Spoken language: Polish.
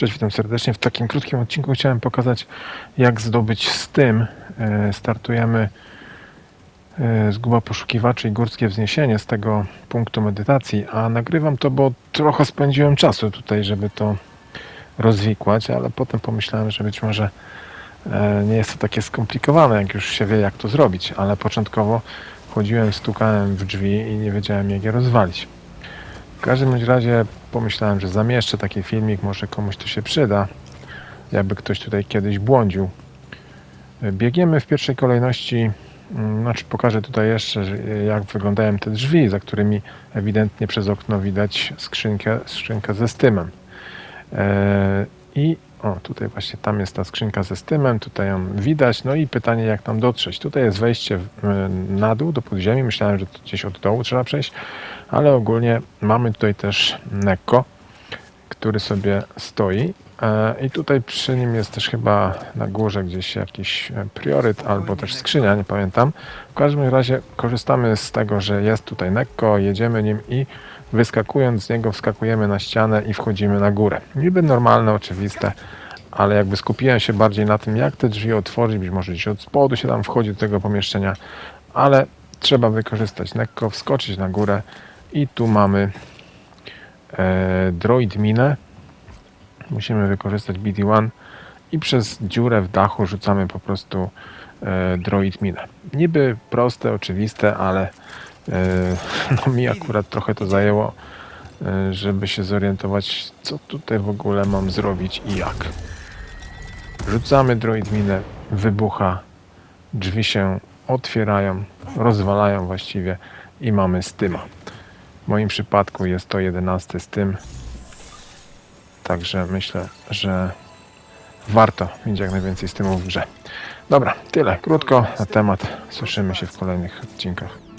Cześć, witam serdecznie. W takim krótkim odcinku chciałem pokazać, jak zdobyć z tym. E, Startujemy e, zguba poszukiwaczy i górskie wzniesienie z tego punktu medytacji, a nagrywam to, bo trochę spędziłem czasu tutaj, żeby to rozwikłać, ale potem pomyślałem, że być może e, nie jest to takie skomplikowane, jak już się wie, jak to zrobić, ale początkowo chodziłem, stukałem w drzwi i nie wiedziałem, jak je rozwalić. W każdym razie pomyślałem, że zamieszczę taki filmik, może komuś to się przyda, jakby ktoś tutaj kiedyś błądził. Biegniemy w pierwszej kolejności, mm, znaczy pokażę tutaj jeszcze, jak wyglądają te drzwi, za którymi ewidentnie przez okno widać skrzynkę, skrzynkę ze stymem. E, I o, tutaj właśnie tam jest ta skrzynka ze stymem, tutaj ją widać, no i pytanie jak tam dotrzeć. Tutaj jest wejście e, na dół do podziemi, myślałem, że to gdzieś od dołu trzeba przejść, ale ogólnie mamy tutaj też Nekko, który sobie stoi e, i tutaj przy nim jest też chyba na górze gdzieś jakiś e, prioryt albo też skrzynia, nie pamiętam. W każdym razie korzystamy z tego, że jest tutaj Nekko, jedziemy nim i wyskakując z niego wskakujemy na ścianę i wchodzimy na górę. Niby normalne, oczywiste, ale jakby skupiłem się bardziej na tym, jak te drzwi otworzyć, być może gdzieś od spodu się tam wchodzi do tego pomieszczenia, ale trzeba wykorzystać Nekko, wskoczyć na górę i tu mamy e, droid minę. Musimy wykorzystać BD-1 i przez dziurę w dachu rzucamy po prostu e, droid minę. Niby proste, oczywiste, ale e, no mi akurat trochę to zajęło, e, żeby się zorientować, co tutaj w ogóle mam zrobić i jak. Rzucamy droid minę, wybucha, drzwi się otwierają, rozwalają właściwie i mamy styma. Moim przypadku jest to 11 z tym. Także myślę, że warto mieć jak najwięcej stymów w grze. Dobra, tyle. Krótko na temat. Słyszymy się w kolejnych odcinkach.